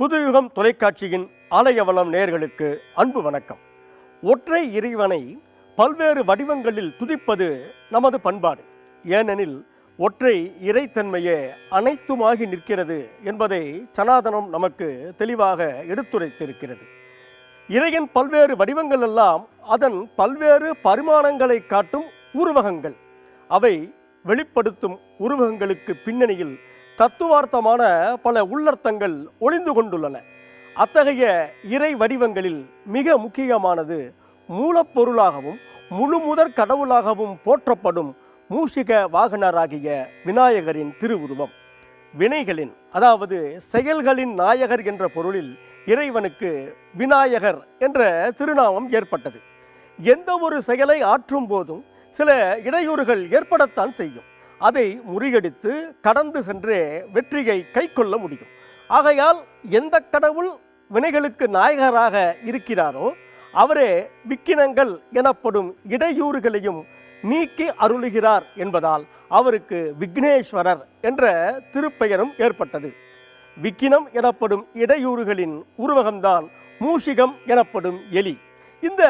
புதுயுகம் தொலைக்காட்சியின் ஆலயவளம் நேர்களுக்கு அன்பு வணக்கம். ஒற்றை இறைவனை பல்வேறு வடிவங்களில் துதிப்பது நமது பண்பாடு. ஏனெனில் ஒற்றை இறைத்தன்மையே அனைத்துமாகி நிற்கிறது என்பதை சனாதனம் நமக்கு தெளிவாக எடுத்துரைத்திருக்கிறது. இறையின் பல்வேறு வடிவங்கள் எல்லாம் அதன் பல்வேறு பரிமாணங்களை காட்டும் உருவகங்கள். அவை வெளிப்படுத்தும் உருவகங்களுக்கு பின்னணியில் தத்துவார்த்தமான பல உள்ளர்த்தங்கள் ஒளிந்து கொண்டுள்ளன. அத்தகைய இறை வடிவங்களில் மிக முக்கியமானது மூலப்பொருளாகவும் முழுமுதற் கடவுளாகவும் போற்றப்படும் மூஷிக வாகனராகிய விநாயகரின் திருவுருவம். வினைகளின் அதாவது செயல்களின் நாயகர் என்ற பொருளில் இறைவனுக்கு விநாயகர் என்ற திருநாமம் ஏற்பட்டது. எந்த ஒரு செயலை ஆற்றும் போதும் சில இடையூறுகள் ஏற்படத்தான் செய்யும். அதை முறியடித்து கடந்து சென்றே வெற்றியை கைக்கொள்ள முடியும். ஆகையால் எந்த கடவுள் வினைகளுக்கு நாயகராக இருக்கிறாரோ அவரே விக்கினங்கள் எனப்படும் இடையூறுகளையும் நீக்கி அருளுகிறார் என்பதால் அவருக்கு விக்னேஸ்வரர் என்ற திருப்பெயரும் ஏற்பட்டது. விக்கினம் எனப்படும் இடையூறுகளின் உருவகம்தான் மூஷிகம் எனப்படும் எலி. இந்த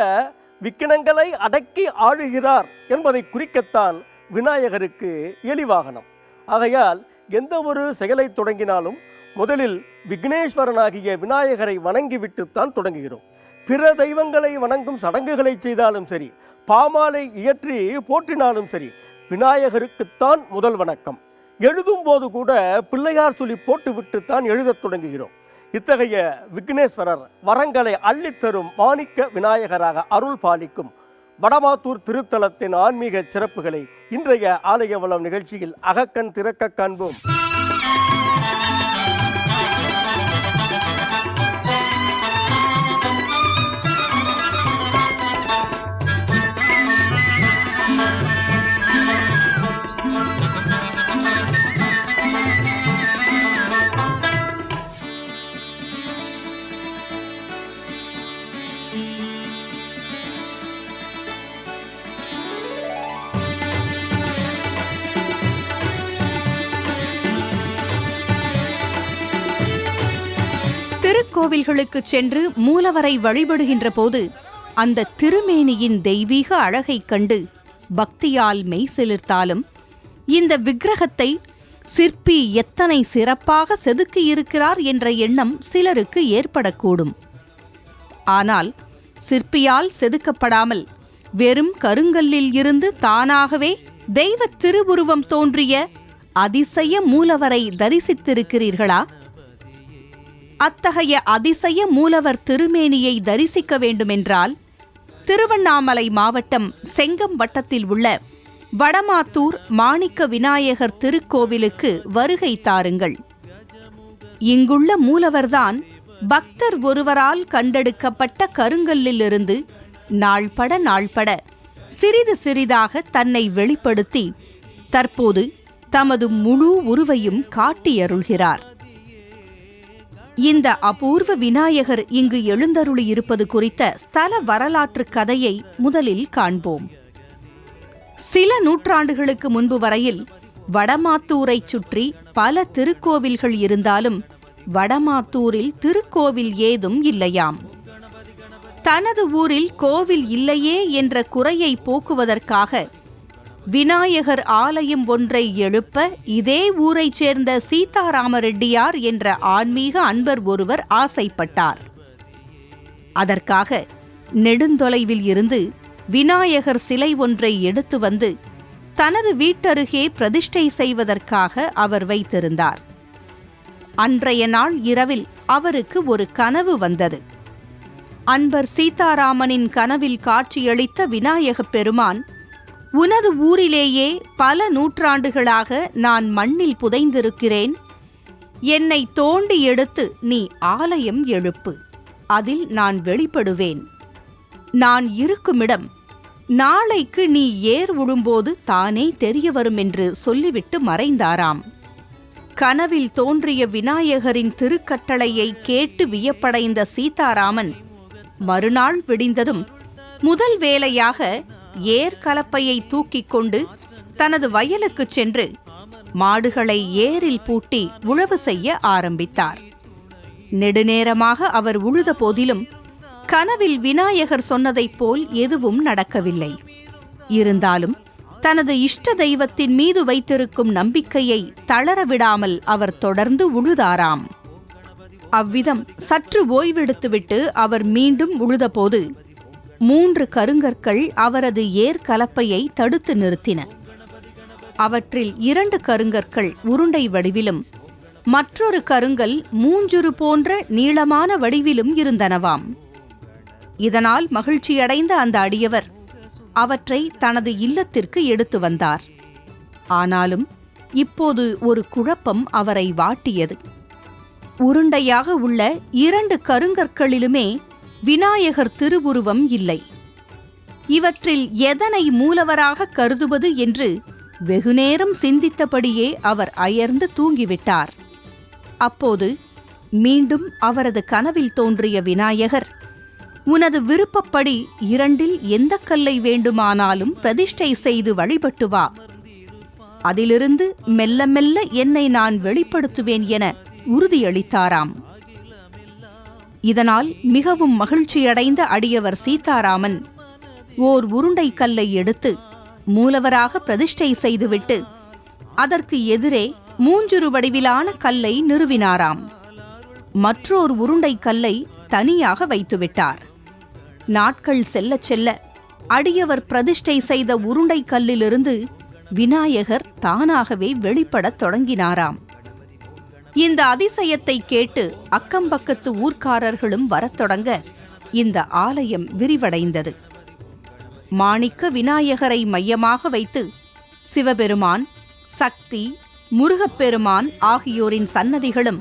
விக்கினங்களை அடக்கி ஆளுகிறார் என்பதை குறிக்கத்தான் விநாயகருக்கு எலிவாகனம் ஆகையால் எந்த ஒரு செயலை தொடங்கினாலும் முதலில் விக்னேஸ்வரனாகிய விநாயகரை வணங்கிவிட்டுத்தான் தொடங்குகிறோம். பிற தெய்வங்களை வணங்கும் சடங்குகளை செய்தாலும் சரி பாமாலை இயற்றி போற்றினாலும் சரி விநாயகருக்குத்தான் முதல் வணக்கம். எழுதும் போது கூட பிள்ளையார் சொல்லி போட்டுவிட்டுத்தான் எழுதத் தொடங்குகிறோம். இத்தகைய விக்னேஸ்வரர் வரங்களை அள்ளித்தரும் மாணிக்க விநாயகராக அருள் பாலிக்கும் வடமாத்தூர் திருத்தலத்தின் ஆன்மீக சிறப்புகளை இன்றைய ஆலய வளம் நிகழ்ச்சியில் அகக்கண் திறக்க காண்போம். திருக்கோவில்களுக்கு சென்று மூலவரை வழிபடுகின்ற போது அந்த திருமேனியின் தெய்வீக அழகைக் கண்டு பக்தியால் மெய் சிலிர்த்தாலும் இந்த விக்கிரகத்தை சிற்பி எத்தனை சிறப்பாக செதுக்கியிருக்கிறார் என்ற எண்ணம் சிலருக்கு ஏற்படக்கூடும். ஆனால் சிற்பியால் செதுக்கப்படாமல் வெறும் கருங்கல்லில் இருந்து தானாகவே தெய்வ திருவுருவம் தோன்றிய அதிசய மூலவரை தரிசித்திருக்கிறீர்களா? அத்தகைய அதிசய மூலவர் திருமேனியை தரிசிக்க வேண்டுமென்றால் திருவண்ணாமலை மாவட்டம் செங்கம் வட்டத்தில் உள்ள வடமாத்தூர் மாணிக்க விநாயகர் திருக்கோவிலுக்கு வருகை தாருங்கள். இங்குள்ள மூலவர்தான் பக்தர் ஒருவரால் கண்டெடுக்கப்பட்ட கருங்கல்லிலிருந்து நாள்பட நாள்பட சிறிது சிறிதாக தன்னை வெளிப்படுத்தி தற்போது தமது முழு உருவையும் காட்டியருள்கிறார். இந்த அபூர்வ விநாயகர் இங்கு எழுந்தருளி இருப்பது குறித்த ஸ்தல வரலாற்று கதையை முதலில் காண்போம். சில நூற்றாண்டுகளுக்கு முன்பு வரையில் வடமாத்தூரைச் சுற்றி பல திருக்கோவில்கள் இருந்தாலும் வடமாத்தூரில் திருக்கோவில் ஏதும் இல்லையாம். தனது ஊரில் கோவில் இல்லையே என்ற குறையை போக்குவதற்காக விநாயகர் ஆலயம் ஒன்றை எழுப்ப இதே ஊரைச் சேர்ந்த சீதாராம ரெட்டியார் என்ற ஆன்மீக அன்பர் ஒருவர் ஆசைப்பட்டார். அதற்காக நெடுந்தொலைவில் இருந்து விநாயகர் சிலை ஒன்றை எடுத்து வந்து தனது வீட்டருகே பிரதிஷ்டை செய்வதற்காக அவர் வைத்திருந்தார். அன்றைய நாள் இரவில் அவருக்கு ஒரு கனவு வந்தது. அன்பர் சீதாராமனின் கனவில் காட்சியளித்த விநாயகப் பெருமான் உனது ஊரிலேயே பல நூற்றாண்டுகளாக நான் மண்ணில் புதைந்திருக்கிறேன். என்னை தோண்டி எடுத்து நீ ஆலயம் எழுப்பு. அதில் நான் வெளிப்படுவேன். நான் இருக்குமிடம். நாளைக்கு நீ ஏர் உழும்போது தானே தெரிய வரும் என்று சொல்லிவிட்டு மறைந்தாராம். கனவில் தோன்றிய விநாயகரின் திருக்கட்டளையை கேட்டு வியப்படைந்த சீதாராமன் மறுநாள் விடிந்ததும் முதல் வேலையாக ஏர் கலப்பையை தூக்கிக் கொண்டு தனது வயலுக்குச் சென்று மாடுகளை ஏரில் பூட்டி உழவு செய்ய ஆரம்பித்தார். நெடுநேரமாக அவர் உழுத போதிலும் கனவில் விநாயகர் சொன்னதைப் போல் எதுவும் நடக்கவில்லை. இருந்தாலும் தனது இஷ்ட தெய்வத்தின் மீது வைத்திருக்கும் நம்பிக்கையை தளர விடாமல் அவர் தொடர்ந்து உழுதாராம். அவ்விதம் சற்று ஓய்வெடுத்துவிட்டு அவர் மீண்டும் உழுதபோது மூன்று கருங்கற்கள் அவரது ஏர் கலப்பையை தடுத்து நிறுத்தின. அவற்றில் இரண்டு கருங்கற்கள் உருண்டை வடிவிலும் மற்றொரு கருங்கல் மூஞ்சுரு போன்ற நீளமான வடிவிலும் இருந்தனவாம். இதனால் மகிழ்ச்சியடைந்த அந்த அடியவர் அவற்றை தனது இல்லத்திற்கு எடுத்து வந்தார். ஆனாலும் இப்போது ஒரு குழப்பம் அவரை வாட்டியது. உருண்டையாக உள்ள இரண்டு கருங்கற்களிலுமே விநாயகர் திருவுருவம் இல்லை. இவற்றில் எதனை மூலவராக கருதுவது என்று வெகுநேரம் சிந்தித்தபடியே அவர் அயர்ந்து தூங்கிவிட்டார். அப்போது மீண்டும் அவரது கனவில் தோன்றிய விநாயகர் உனது விருப்பப்படி இரண்டில் எந்த கல்லை வேண்டுமானாலும் பிரதிஷ்டை செய்து வழிபட்டு வா. அதிலிருந்து மெல்ல மெல்ல என்னை நான் வெளிப்படுத்துவேன் என உறுதியளித்தாராம். இதனால் மிகவும் மகிழ்ச்சியடைந்த அடியவர் சீதாராமன். ஓர் உருண்டை கல்லை எடுத்து மூலவராக பிரதிஷ்டை செய்துவிட்டு அதற்கு எதிரே மூஞ்சுரு வடிவிலான கல்லை நிறுவினாராம். மற்றோர் உருண்டை கல்லை தனியாக வைத்துவிட்டார். நாட்கள் செல்லச் செல்ல அடியவர் பிரதிஷ்டை செய்த உருண்டை கல்லிலிருந்து விநாயகர் தானாகவே வெளிப்படத் தொடங்கினாராம். இந்த அதிசயத்தை கேட்டு அக்கம்பக்கத்து ஊர்க்காரர்களும் வரத் தொடங்க இந்த ஆலயம் விரிவடைந்தது. மாணிக்க விநாயகரை மையமாக வைத்து சிவபெருமான் சக்தி முருகப்பெருமான் ஆகியோரின் சன்னதிகளும்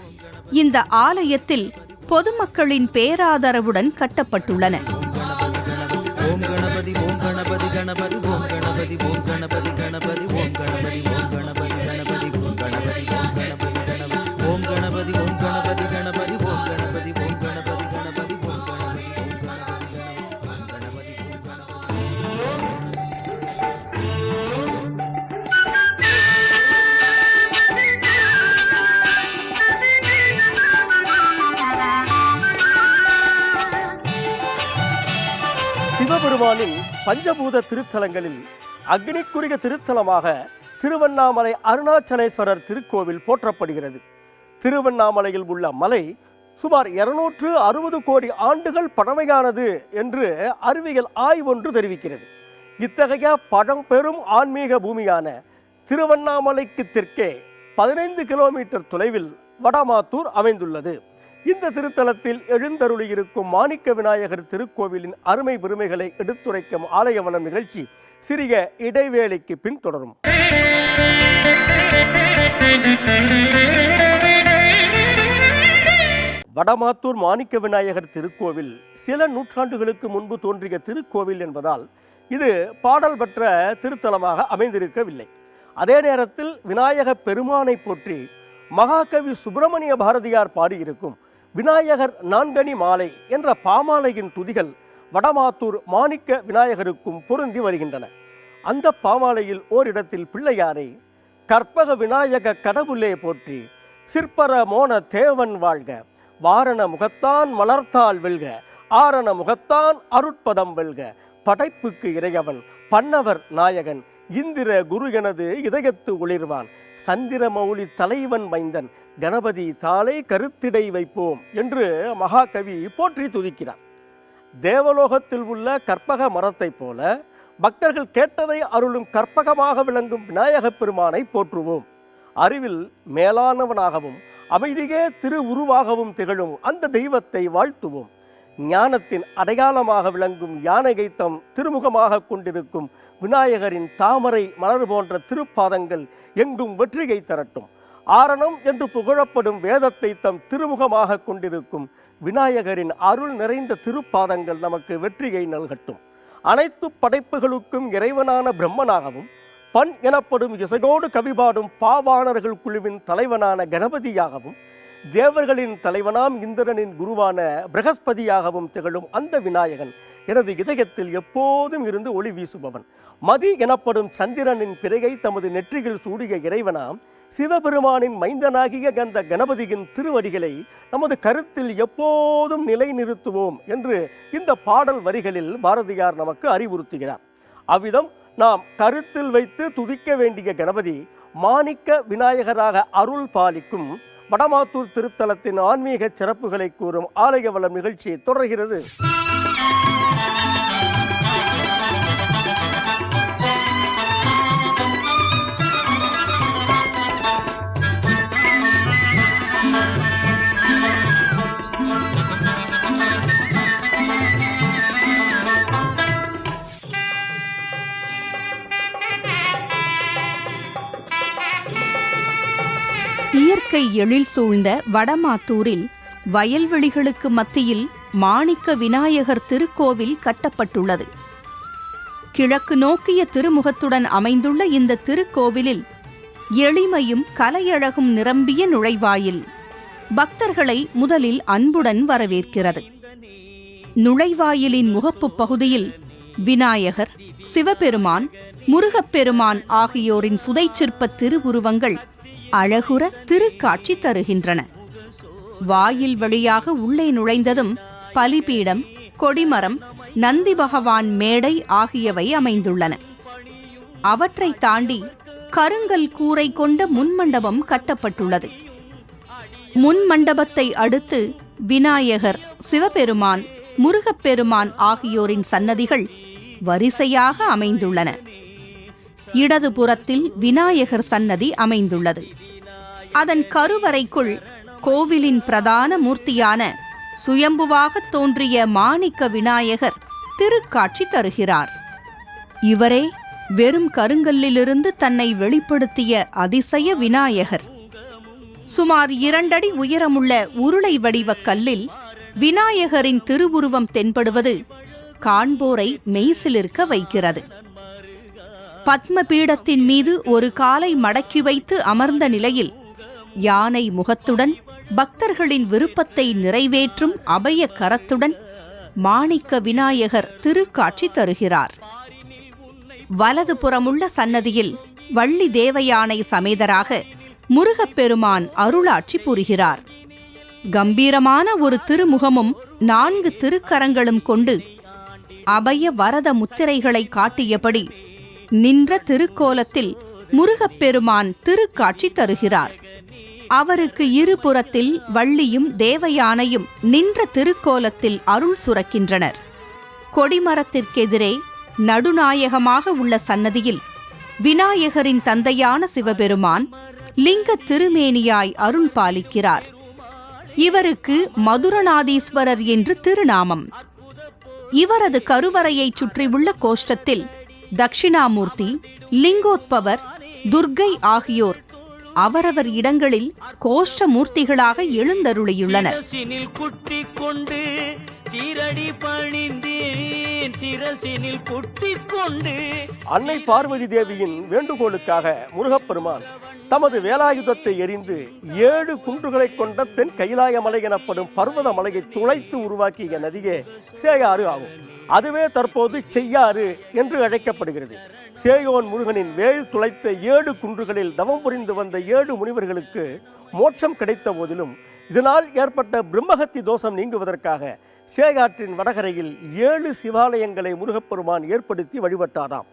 இந்த ஆலயத்தில் பொதுமக்களின் பேராதரவுடன் கட்டப்பட்டுள்ளன. ஓம் கணபதி ஓம் கணபதி கணபதி ஓம் கணபதி ஓம் கணபதி கணபதி ஓம் கணபதி ஓம் கணபதி கணபதி ஓம் கணபதி கணபதி. சிவபெருமானின் பஞ்சபூத திருத்தலங்களில் அக்னிக்குரிய திருத்தலமாக திருவண்ணாமலை அருணாச்சலேஸ்வரர் திருக்கோவில் போற்றப்படுகிறது. திருவண்ணாமலையில் உள்ள மலை சுமார் இருநூற்று அறுபது கோடி ஆண்டுகள் பழமையானது என்று அறிவியல் ஆய்வொன்று தெரிவிக்கிறது. இத்தகைய பழம்பெரும் ஆன்மீக பூமியான திருவண்ணாமலைக்கு தெற்கே பதினைந்து கிலோமீட்டர் தொலைவில் வடமாத்தூர் அமைந்துள்ளது. இந்த திருத்தலத்தில் எழுந்தருளியிருக்கும் மாணிக்க விநாயகர் திருக்கோவிலின் அருமை பெருமைகளை எடுத்துரைக்கும் ஆலயவனம் நிகழ்ச்சி சிறிய இடைவேளைக்கு பின் தொடரும். வடமாத்தூர் மாணிக்க விநாயகர் திருக்கோவில் சில நூற்றாண்டுகளுக்கு முன்பு தோன்றிய திருக்கோவில் என்பதால் இது பாடல் பெற்ற திருத்தலமாக அமைந்திருக்கவில்லை. அதே நேரத்தில் விநாயக பெருமானை போற்றி மகாகவி சுப்பிரமணிய பாரதியார் பாடியிருக்கும் விநாயகர் நான்கணி மாலை என்ற பாமாலையின் துதிகள் வடமாத்தூர் மாணிக்க விநாயகருக்கும் பொருந்தி வருகின்றன. அந்த பாமாலையில் ஓரிடத்தில் பிள்ளையாரை கற்பக விநாயக கடவுளே போற்றி சிற்பர மோன தேவன் வாழ்க வாரண முகத்தான் மலர்த்தால் வெல்க ஆரண முகத்தான் அருட்பதம் வெல்க படைப்புக்கு இறையவன் பன்னவர் நாயகன் இந்திர குரு எனது இதயத்து ஒளிர்வான் சந்திர மௌலி தலைவன் மைந்தன் கணபதி தாளை கருத்திடை வைப்போம் என்று மகாகவி போற்றி துதிக்கிறார். தேவலோகத்தில் உள்ள கற்பக மரத்தைப் போல பக்தர்கள் கேட்டதை அருளும் கற்பகமாக விளங்கும் விநாயகப் பெருமானை போற்றுவோம். அறிவில் மேலானவனாகவும் அமைதியே திரு உருவாகவும் திகழும் அந்த தெய்வத்தை வாழ்த்துவோம். ஞானத்தின் அடையாளமாக விளங்கும் யானை தம் திருமுகமாக கொண்டிருக்கும் விநாயகரின் தாமரை மலர் போன்ற திருப்பாதங்கள் எங்கும் வெற்றிகை தரட்டும். ஆரணம் என்று புகழப்படும் வேதத்தை தம் திருமுகமாக கொண்டிருக்கும் விநாயகரின் அருள் நிறைந்த திருப்பாதங்கள் நமக்கு வெற்றியை நல்கட்டும். அனைத்து படைப்புகளுக்கும் இறைவனான பிரம்மனாகவும் பண் எனப்படும் இசையோடு கவிபாடும் பாவாணர்கள் குழுவின் தலைவனான கணபதியாகவும் தேவர்களின் தலைவனாம் இந்திரனின் குருவான பிரகஸ்பதியாகவும் திகழும் அந்த விநாயகன் எனது இதயத்தில் எப்போதும் இருந்து ஒளி வீசுபவன். மதி எனப்படும் சந்திரனின் பிறையை தமது நெற்றியில் சூடிய இறைவனாம் சிவபெருமானின் மைந்தனாகிய கந்த கணபதியின் திருவடிகளை நமது கருத்தில் எப்போதும் நிலைநிறுத்துவோம் என்று இந்த பாடல் வரிகளில் பாரதியார் நமக்கு அறிவுறுத்துகிறார். அவ்விதம் நாம் கருத்தில் வைத்து துதிக்க வேண்டிய கணபதி மாணிக்க விநாயகராக அருள் பாலிக்கும் வடமாத்தூர் திருத்தலத்தின் ஆன்மீக சிறப்புகளை கூறும் ஆலய வளம் நிகழ்ச்சி தொடர்கிறது. இயற்கை எழில் சூழ்ந்த வடமாத்தூரில் வயல்வெளிகளுக்கு மத்தியில் மாணிக்க விநாயகர் திருக்கோவில் கட்டப்பட்டுள்ளது. கிழக்கு நோக்கிய திருமுகத்துடன் அமைந்துள்ள இந்த திருக்கோவிலில் எளிமையும் கலையழகும் நிரம்பிய நுழைவாயில் பக்தர்களை முதலில் அன்புடன் வரவேற்கிறது. நுழைவாயிலின் முகப்புப் பகுதியில் விநாயகர் சிவபெருமான் முருகப்பெருமான் ஆகியோரின் சுதைச்சிற்ப திருவுருவங்கள் அழகுற திருக்காட்சி தருகின்றன. வாயில் வழியாக உள்ளே நுழைந்ததும் பலிபீடம் கொடிமரம் நந்தி பகவான் மேடை ஆகியவை அமைந்துள்ளன. அவற்றை தாண்டி கருங்கல் கூரை கொண்ட முன்மண்டபம் கட்டப்பட்டுள்ளது. முன்மண்டபத்தை அடுத்து விநாயகர் சிவபெருமான் முருகப்பெருமான் ஆகியோரின் சன்னதிகள் வரிசையாக அமைந்துள்ளன. இடதுபுறத்தில் விநாயகர் சன்னதி அமைந்துள்ளது. அதன் கருவறைக்குள் கோவிலின் பிரதான மூர்த்தியான சுயம்புவாகத் தோன்றிய மாணிக்க விநாயகர் திருக்காட்சி தருகிறார். இவரே வெறும் கருங்கல்லிலிருந்து தன்னை வெளிப்படுத்திய அதிசய விநாயகர். சுமார் இரண்டடி உயரமுள்ள உருளை வடிவக் கல்லில் விநாயகரின் திருவுருவம் தென்படுவது காண்போரை மெய்சிலிருக்க வைக்கிறது. பத்ம பீடத்தின் மீது ஒரு காலை மடக்கி வைத்து அமர்ந்த நிலையில் யானை முகத்துடன் பக்தர்களின் விருப்பத்தை நிறைவேற்றும் அபய கரத்துடன் மாணிக்க விநாயகர் திருக்காட்சி தருகிறார். வலது புறமுள்ள சன்னதியில் வள்ளி தேவயானை சமேதராக முருகப்பெருமான் அருளாட்சி புரிகிறார். கம்பீரமான ஒரு திருமுகமும் நான்கு திருக்கரங்களும் கொண்டு அபய வரத முத்திரைகளை காட்டியபடி நின்ற திருக்கோலத்தில் முருகப்பெருமான் திருக்காட்சி தருகிறார். அவருக்கு இருபுறத்தில் வள்ளியும் தேவயானையும் நின்ற திருக்கோலத்தில் அருள் சுரக்கின்றனர். கொடிமரத்திற்கெதிரே நடுநாயகமாக உள்ள சன்னதியில் விநாயகரின் தந்தையான சிவபெருமான் லிங்க திருமேனியாய் அருள் பாலிக்கிறார். இவருக்கு மதுரநாதீஸ்வரர் என்று திருநாமம். இவரது கருவறையைச் சுற்றியுள்ள கோஷ்டத்தில் தட்சிணாமூர்த்தி லிங்கோத்பவர் துர்க்கை ஆகியோர் அவரவர் இடங்களில் கோஷ்ட மூர்த்திகளாக எழுந்தருளியுள்ளனர். சிரசினில் குட்டி கொண்டு சீரடி பணிந்தேன். சிரசினில் குட்டி கொண்டு அன்னை பார்வதி தேவியின் வேண்டுகோளுக்காக முருகப்பெருமான் தமது வேலாயுதத்தை எரிந்து ஏழு குன்றுகளைக் கொண்ட தென் கைலாய மலை எனப்படும் பர்வத மலையை துளைத்து உருவாக்கிய நதியே சேயாறு ஆகும். அதுவே தற்போது செய்யாறு என்று அழைக்கப்படுகிறது. சேயோன் முருகனின் வேல் துளைத்த ஏழு குன்றுகளில் தவம் புரிந்து வந்த ஏழு முனிவர்களுக்கு மோட்சம் கிடைத்த போதிலும் இதனால் ஏற்பட்ட பிரம்மஹத்தி தோஷம் நீங்குவதற்காக சேகாற்றின் வடகரையில் ஏழு சிவாலயங்களை முருகப்பெருமான் ஏற்படுத்தி வழிபட்டாராம்.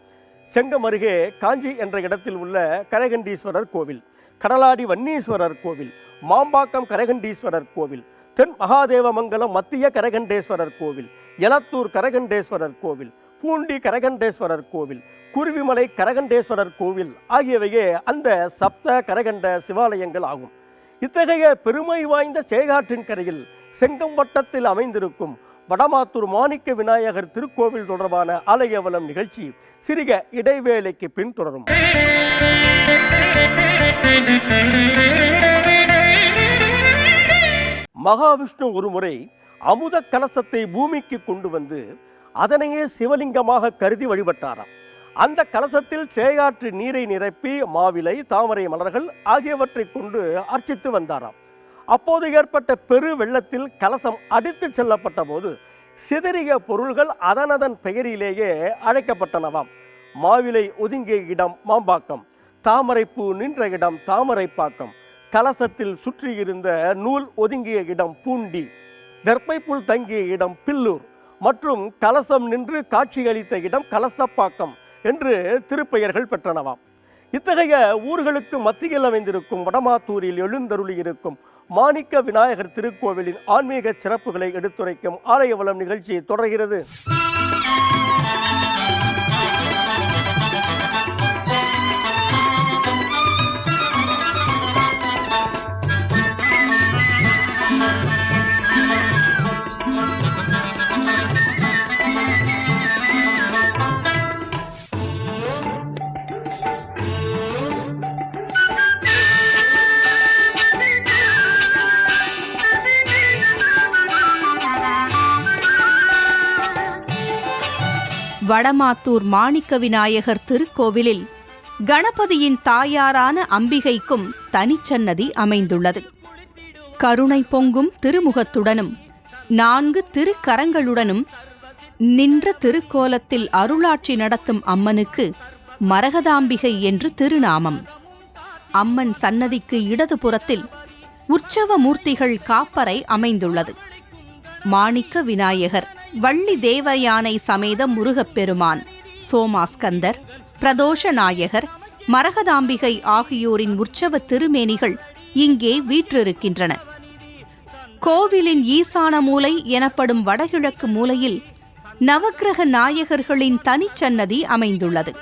செங்கம் அருகே காஞ்சி என்ற இடத்தில் உள்ள கரகண்டீஸ்வரர் கோவில் கடலாடி வன்னீஸ்வரர் கோவில் மாம்பாக்கம் கரகண்டீஸ்வரர் கோவில் தென் மகாதேவமங்கலம் மத்திய கரகண்டேஸ்வரர் கோவில் எலத்தூர் கரகண்டேஸ்வரர் கோவில் பூண்டி கரகண்டேஸ்வரர் கோவில் குருவிமலை கரகண்டேஸ்வரர் கோவில் ஆகியவையே அந்த சப்த கரகண்ட சிவாலயங்கள் ஆகும். இத்தகைய பெருமை வாய்ந்த சேகாற்றின் கரையில் செங்கம்பட்டத்தில் அமைந்திருக்கும் வடமாத்தூர் மாணிக்க விநாயகர் திருக்கோவில் தொடர்பான ஆலயவலம் நிகழ்ச்சி சிறிய இடைவேளைக்கு பின் தொடரும். மகாவிஷ்ணு ஒருமுறை அமுத கலசத்தை பூமிக்கு கொண்டு வந்து அதனையே சிவலிங்கமாக கருதி வழிபட்டாராம். அந்த கலசத்தில் சேயாற்று நீரை நிரப்பி மாவிலை தாமரை மலர்கள் ஆகியவற்றை கொண்டு அர்ச்சித்து வந்தாராம். அப்போது ஏற்பட்ட பெரு வெள்ளத்தில் கலசம் அடித்து செல்லப்பட்ட போது சிதறிய பொருள்கள் அதனதன் பெயரிலேயே அழைக்கப்பட்டனவாம். மாவிலை ஒதுங்கிய இடம் மாம்பாக்கம் தாமரைப்பூ நின்ற இடம் தாமரைப்பாக்கம் கலசத்தில் சுற்றியிருந்த நூல் ஒதுங்கிய இடம் பூண்டி புல் தங்கிய இடம் பில்லூர் மற்றும் கலசம் நின்று காட்சியளித்த இடம் கலசப்பாக்கம் என்று திருப்பெயர்கள் பெற்றனவாம். இத்தகைய ஊர்களுக்கு மத்தியில் அமைந்திருக்கும் வடமாத்தூரில் எழுந்தருளி இருக்கும் மாணிக்க விநாயகர் திருக்கோவிலின் ஆன்மீக சிறப்புகளை எடுத்துரைக்கும் ஆலய வளம் நிகழ்ச்சி தொடர்கிறது. வடமாத்தூர் மாணிக்க விநாயகர் திருக்கோவிலில் கணபதியின் தாயாரான அம்பிகைக்கும் தனிச்சன்னதி அமைந்துள்ளது. கருணை பொங்கும் திருமுகத்துடனும் நான்கு திருக்கரங்களுடனும் நின்ற திருக்கோலத்தில் அருளாட்சி நடத்தும் அம்மனுக்கு மரகதாம்பிகை என்று திருநாமம். அம்மன் சன்னதிக்கு இடதுபுறத்தில் உற்சவ மூர்த்திகள் காப்பறை அமைந்துள்ளது. மாணிக்க விநாயகர் வள்ளி தேவயானை சமேத முருகப்பெருமான் சோமாஸ்கந்தர் பிரதோஷ நாயகர் மரகதாம்பிகை ஆகியோரின் உற்சவ திருமேனிகள் இங்கே வீற்றிருக்கின்றன. கோவிலின் ஈசான மூலை எனப்படும் வடகிழக்கு மூலையில் நவக்கிரக நாயகர்களின் தனிச்சன்னதி அமைந்துள்ளது.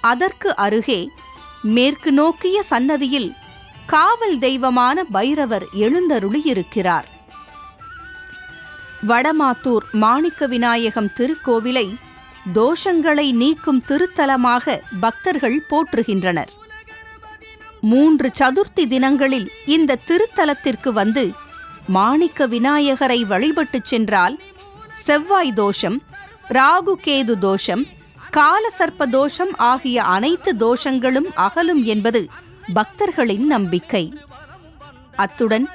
அதற்கு அருகே மேற்கு நோக்கிய சன்னதியில் காவல் தெய்வமான பைரவர் எழுந்தருளியிருக்கிறார். வடமாத்தூர் மாணிக்க விநாயகம் திருக்கோவிலை தோஷங்களை நீக்கும் திருத்தலமாக பக்தர்கள் போற்றுகின்றனர். மூன்று சதுர்த்தி தினங்களில் இந்த திருத்தலத்திற்கு வந்து மாணிக்க விநாயகரை வழிபட்டுச் சென்றால் செவ்வாய் தோஷம் ராகுகேது தோஷம் காலசர்ப்ப தோஷம் ஆகிய அனைத்து தோஷங்களும் அகலும் என்பது பக்தர்களின் நம்பிக்கை. அத்துடன்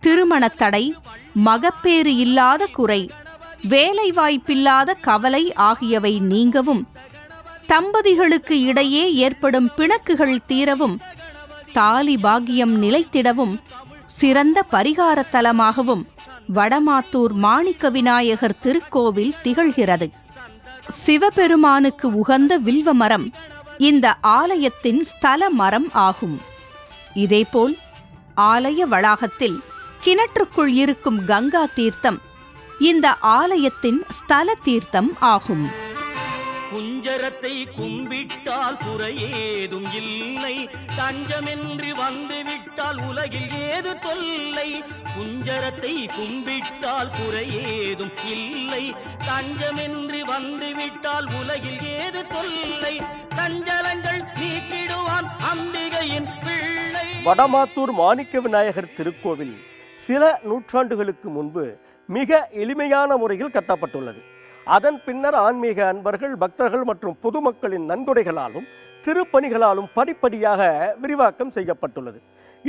திருமணத் தடை மகப்பேறு இல்லாத குறை வேலைவாய்ப்பில்லாத கவலை ஆகியவை நீங்கவும் தம்பதிகளுக்கு இடையே ஏற்படும் பிணக்குகள் தீரவும் தாலி பாகியம் நிலைத்திடவும் சிறந்த பரிகார தலமாகவும் வடமாத்தூர் மாணிக்க விநாயகர் திருக்கோவில் திகழ்கிறது. சிவபெருமானுக்கு உகந்த வில்வ மரம் இந்த ஆலயத்தின் ஸ்தல மரம் ஆகும். இதேபோல் ஆலய வளாகத்தில் கிணற்றுக்குள் இருக்கும் கங்கா தீர்த்தம். இந்த ஆலயத்தின் ஸ்தல தீர்த்தம் ஆகும். குஞ்சரத்தை கும்பிட்டால் குறையேதும் இல்லை. தஞ்சமென்று வந்து விட்டால் உலகில் ஏது தொல்லை. குஞ்சரத்தை கும்பிட்டால் குறையேதும் இல்லை. தஞ்சமென்று வந்து விட்டால் உலகில் ஏது தொல்லை. சஞ்சலங்கள் நீக்கிடுவான் அம்பிகையின் பிள்ளை. வடமாத்தூர் மாணிக்க விநாயகர் திருக்கோவில். சில நூற்றாண்டுகளுக்கு முன்பு மிக எளிமையான முறையில் கட்டப்பட்டுள்ளது. அதன் பின்னர் ஆன்மீக அன்பர்கள் பக்தர்கள் மற்றும் பொதுமக்களின் நன்கொடைகளாலும் திருப்பணிகளாலும் படிப்படியாக விரிவாக்கம் செய்யப்பட்டுள்ளது.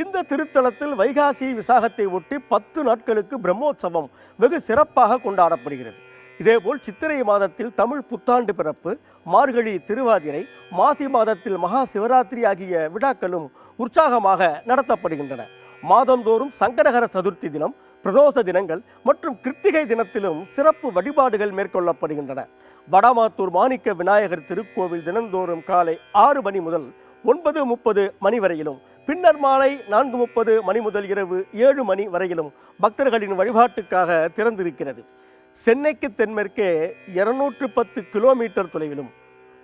இந்த திருத்தலத்தில் வைகாசி விசாகத்தை ஒட்டி பத்து நாட்களுக்கு பிரம்மோற்சவம் வெகு சிறப்பாக கொண்டாடப்படுகிறது. இதேபோல் சித்திரை மாதத்தில் தமிழ் புத்தாண்டு பிறப்பு மார்கழி திருவாதிரை மாசி மாதத்தில் மகா சிவராத்திரி ஆகிய விழாக்களும் உற்சாகமாக நடத்தப்படுகின்றன. மாதந்தோறும் சங்கடகர சதுர்த்தி தினம் பிரதோஷ தினங்கள் மற்றும் கிருத்திகை தினத்திலும் சிறப்பு வழிபாடுகள் மேற்கொள்ளப்படுகின்றன. வடமாத்தூர் மாணிக்க விநாயகர் திருக்கோவில் தினந்தோறும் காலை ஆறு மணி முதல் ஒன்பது முப்பது மணி வரையிலும் பின்னர் மாலை நான்கு முப்பது மணி முதல் இரவு ஏழு மணி வரையிலும் பக்தர்களின் வழிபாட்டுக்காக திறந்திருக்கிறது. சென்னைக்கு தென்மேற்கே இருநூற்று பத்து கிலோமீட்டர் தொலைவிலும்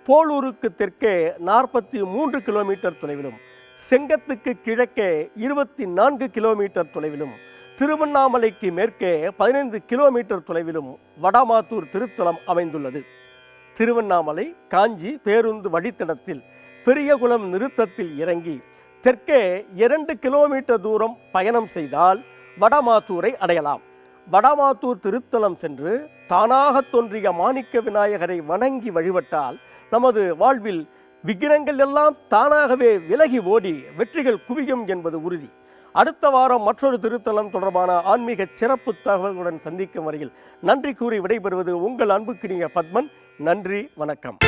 போலூருக்கு தெற்கே நாற்பத்தி மூன்று கிலோமீட்டர் தொலைவிலும் செங்கத்துக்கு கிழக்கே இருபத்தி நான்கு கிலோமீட்டர் தொலைவிலும் திருவண்ணாமலைக்கு மேற்கே பதினைந்து கிலோமீட்டர் தொலைவிலும் வடமாத்தூர் திருத்தலம் அமைந்துள்ளது. திருவண்ணாமலை காஞ்சி பேருந்து வழித்தடத்தில் பெரியகுளம் நிறுத்தத்தில் இறங்கி தெற்கே இரண்டு கிலோமீட்டர் தூரம் பயணம் செய்தால் வடமாத்தூரை அடையலாம். வடமாத்தூர் திருத்தலம் சென்று தானாக தோன்றிய மாணிக்க விநாயகரை வணங்கி வழிபட்டால் நமது வாழ்வில் விக்கிரங்கள் எல்லாம் தானாகவே விலகி ஓடி வெற்றிகள் குவியும் என்பது உறுதி. அடுத்த வாரம் மற்றொரு திருத்தலம் தொடர்பான ஆன்மீக சிறப்பு தகவல்களுடன் சந்திக்கும் வரையில் நன்றி கூறி விடைபெறுவது உங்கள் அன்புக்கினிய பத்மன். நன்றி வணக்கம்.